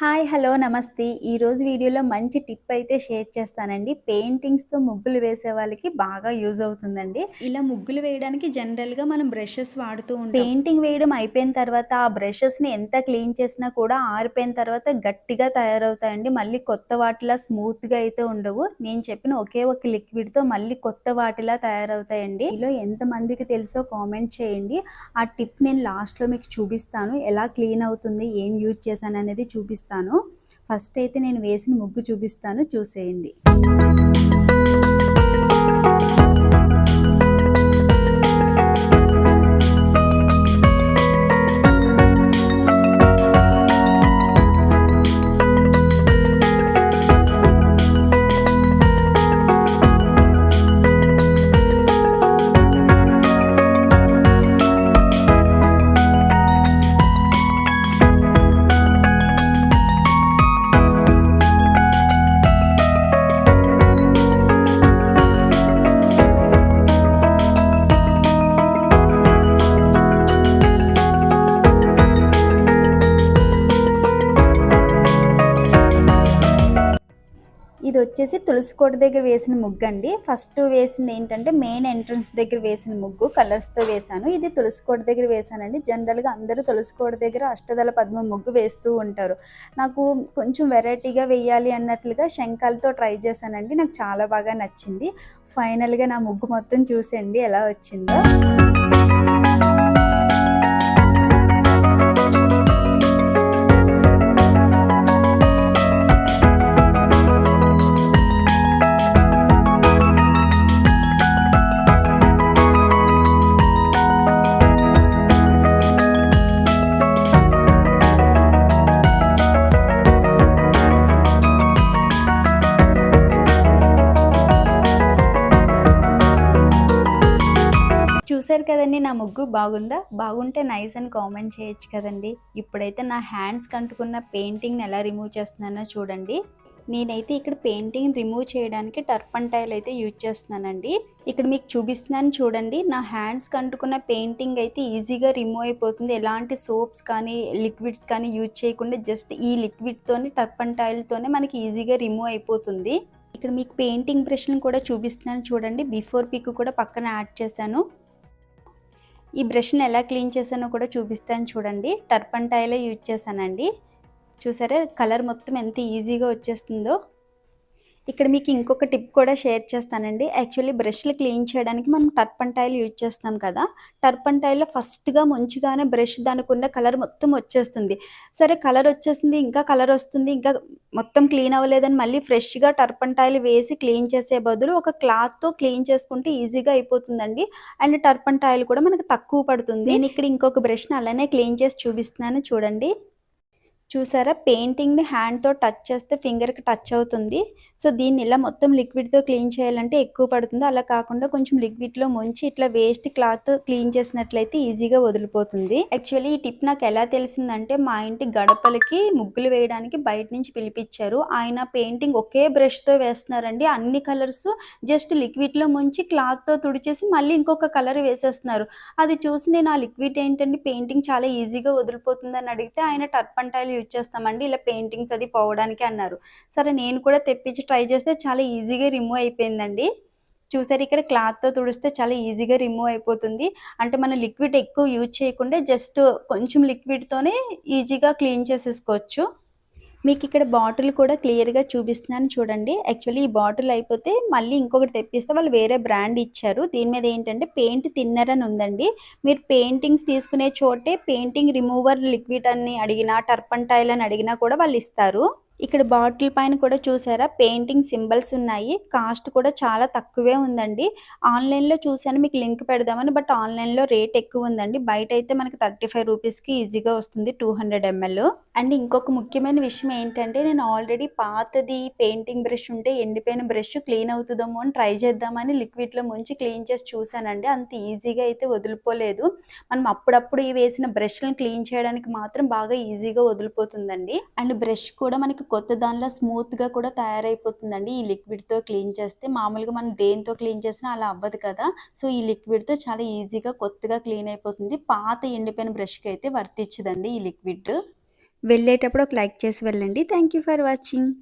Hi hello నమస్తే. ఈరోజు వీడియోలో మంచి టిప్ అయితే షేర్ చేస్తానండి. పెయింటింగ్స్తో ముగ్గులు వేసే వాళ్ళకి బాగా యూజ్ అవుతుందండి. ఇలా ముగ్గులు వేయడానికి జనరల్గా మనం బ్రషెస్ వాడుతూ ఉంటాం. పెయింటింగ్ వేయడం అయిపోయిన తర్వాత ఆ బ్రషెస్ని ఎంత క్లీన్ చేసినా కూడా ఆరిపోయిన తర్వాత గట్టిగా తయారవుతాయండి. మళ్ళీ కొత్త వాటిలా స్మూత్గా అయితే ఉండవు. నేను చెప్పిన ఒకే ఒక లిక్విడ్తో మళ్ళీ కొత్త వాటిలా తయారవుతాయండి. ఇలా ఎంతమందికి తెలుసో కామెంట్ చేయండి. ఆ టిప్ నేను లాస్ట్లో మీకు చూపిస్తాను. ఎలా క్లీన్ అవుతుంది ఏం యూజ్ చేశాను అనేది చూపిస్తాను. ఫస్ట్ అయితే నేను వేసిన ముగ్గు చూపిస్తాను. చూసేయండి. ఇది వచ్చేసి తులసి కోట దగ్గర వేసిన ముగ్గు అండి ఫస్ట్ వేసింది ఏంటంటే మెయిన్ ఎంట్రన్స్ దగ్గర వేసిన ముగ్గు కలర్స్తో వేశాను. ఇది తులసి కోట దగ్గర వేశానండి. జనరల్గా అందరూ తులసి కోట దగ్గర అష్టదళ పద్మ ముగ్గు వేస్తూ ఉంటారు. నాకు కొంచెం వెరైటీగా వేయాలి అన్నట్లుగా శంఖాలతో ట్రై చేశానండి. నాకు చాలా బాగా నచ్చింది. ఫైనల్గా నా ముగ్గు మొత్తం చూసేయండి ఎలా వచ్చిందో. చూసారు కదండి నా ముగ్గు బాగుందా? బాగుంటే నైస్ అని కామెంట్ చేయొచ్చు కదండి. ఇప్పుడైతే నా హ్యాండ్స్ కంటుకున్న పెయింటింగ్ని ఎలా రిమూవ్ చేస్తున్నానో చూడండి. నేనైతే ఇక్కడ పెయింటింగ్ రిమూవ్ చేయడానికి టర్పన్ టైల్ అయితే యూజ్ చేస్తున్నానండి. ఇక్కడ మీకు చూపిస్తున్నాను చూడండి నా హ్యాండ్స్ కంటుకున్న పెయింటింగ్ అయితే ఈజీగా రిమూవ్ అయిపోతుంది. ఎలాంటి సోప్స్ కానీ లిక్విడ్స్ కానీ యూజ్ చేయకుండా జస్ట్ ఈ లిక్విడ్తోనే టర్పన్ టైల్తోనే మనకి ఈజీగా రిమూవ్ అయిపోతుంది. ఇక్కడ మీకు పెయింటింగ్ బ్రష్లను కూడా చూపిస్తున్నాను చూడండి. బిఫోర్ పిక్ కూడా పక్కన యాడ్ చేశాను. ఈ బ్రష్ని ఎలా క్లీన్ చేశానో కూడా చూపిస్తాను చూడండి. టర్పంటైలే యూజ్ చేశానండి. చూసారా? కలర్ మొత్తం ఎంత ఈజీగా వచ్చేస్తుందో. ఇక్కడ మీకు ఇంకొక టిప్ కూడా షేర్ చేస్తానండి. యాక్చువల్లీ బ్రష్లు క్లీన్ చేయడానికి మనం టర్పంటైల్ యూజ్ చేస్తాం కదా. టర్పంటైల్లో ఫస్ట్గా మంచిగానే బ్రష్ దానికి ఉన్న కలర్ మొత్తం వచ్చేస్తుంది. సరే కలర్ వచ్చేస్తుంది ఇంకా కలర్ వస్తుంది ఇంకా మొత్తం క్లీన్ అవ్వలేదని మళ్ళీ ఫ్రెష్గా టర్పంటైల్ వేసి క్లీన్ చేసే బదులు ఒక క్లాత్తో క్లీన్ చేసుకుంటే ఈజీగా అయిపోతుందండి. అండ్ టర్పంటైల్ కూడా మనకు తక్కువ పడుతుంది. నేను ఇక్కడ ఇంకొక బ్రష్ని అలానే క్లీన్ చేసి చూపిస్తున్నాను చూడండి. చూసారా? పెయింటింగ్ని హ్యాండ్తో టచ్ చేస్తే ఫింగర్కి టచ్ అవుతుంది. సో దీన్ని ఇలా మొత్తం లిక్విడ్తో క్లీన్ చేయాలంటే ఎక్కువ పడుతుంది. అలా కాకుండా కొంచెం లిక్విడ్లో ముంచి ఇట్లా వేస్ట్ క్లాత్ క్లీన్ చేసినట్లయితే ఈజీగా వదిలిపోతుంది. యాక్చువల్లీ ఈ టిప్ నాకు ఎలా తెలిసిందంటే మా ఇంటి గడపలకి ముగ్గులు వేయడానికి బయట నుంచి పిలిపించారు. ఆయన పెయింటింగ్ ఒకే బ్రష్తో వేస్తున్నారండి. అన్ని కలర్స్ జస్ట్ లిక్విడ్లో ముంచి క్లాత్తో తుడిచేసి మళ్ళీ ఇంకొక కలర్ వేసేస్తున్నారు. అది చూసి నేను ఆ లిక్విడ్ ఏంటంటే పెయింటింగ్ చాలా ఈజీగా వదిలిపోతుందని అడిగితే ఆయన టర్పంటైల్ యూజ్ చేస్తామండి ఇలా పెయింటింగ్స్ అది పోవడానికి అన్నారు. సరే నేను కూడా తెప్పించి ట్రై చేస్తే చాలా ఈజీగా రిమూవ్ అయిపోయిందండి. చూసారు ఇక్కడ క్లాత్తో తుడిస్తే చాలా ఈజీగా రిమూవ్ అయిపోతుంది. అంటే మనం లిక్విడ్ ఎక్కువ యూజ్ చేయకుండా జస్ట్ కొంచెం లిక్విడ్తోనే ఈజీగా క్లీన్ చేసేసుకోవచ్చు. మీకు ఇక్కడ బాటిల్ కూడా క్లియర్గా చూపిస్తున్నాను చూడండి. యాక్చువల్లీ ఈ బాటిల్ అయిపోతే మళ్ళీ ఇంకొకటి తెప్పిస్తే వాళ్ళు వేరే బ్రాండ్ ఇచ్చారు. దీని మీద ఏంటంటే పెయింట్ థిన్నర్ అని ఉందండి. మీరు పెయింటింగ్స్ తీసుకునే చోటే పెయింటింగ్ రిమూవర్ లిక్విడ్ అని అడిగినా టర్పంటైల్ అని అడిగినా కూడా వాళ్ళు ఇస్తారు. ఇక్కడ బాటిల్ పైన కూడా చూసారా? పెయింటింగ్ సింబల్స్ ఉన్నాయి. కాస్ట్ కూడా చాలా తక్కువే ఉందండి. ఆన్లైన్లో చూసాను మీకు లింక్ పెడదామని బట్ ఆన్లైన్లో రేట్ ఎక్కువ ఉందండి. బయట అయితే మనకి థర్టీ ఫైవ్ రూపీస్కి ఈజీగా వస్తుంది టూ హండ్రెడ్ ఎంఎల్. అండ్ ఇంకొక ముఖ్యమైన విషయం ఏంటంటే నేను ఆల్రెడీ పాతది పెయింటింగ్ బ్రష్ ఉంటే ఎండిపోయిన బ్రష్ క్లీన్ అవుతుందేమో అని ట్రై చేద్దామని లిక్విడ్లో ముంచి క్లీన్ చేసి చూసానండి అంత ఈజీగా అయితే వదిలిపోలేదు. మనం అప్పుడప్పుడు ఈ వేసిన బ్రష్లను క్లీన్ చేయడానికి మాత్రం బాగా ఈజీగా వదిలిపోతుందండి. అండ్ బ్రష్ కూడా మనకి కొత్త దానిలో స్మూత్గా కూడా తయారైపోతుందండి. ఈ లిక్విడ్తో క్లీన్ చేస్తే మామూలుగా మనం దేంతో క్లీన్ చేసినా అలా అవ్వదు కదా. సో ఈ లిక్విడ్తో చాలా ఈజీగా కొత్తగా క్లీన్ అయిపోతుంది. పాత ఎండిపోయిన బ్రష్కి అయితే వర్తించదండి ఈ లిక్విడ్. వెళ్ళేటప్పుడు ఒక లైక్ చేసి వెళ్ళండి. Thank you for watching.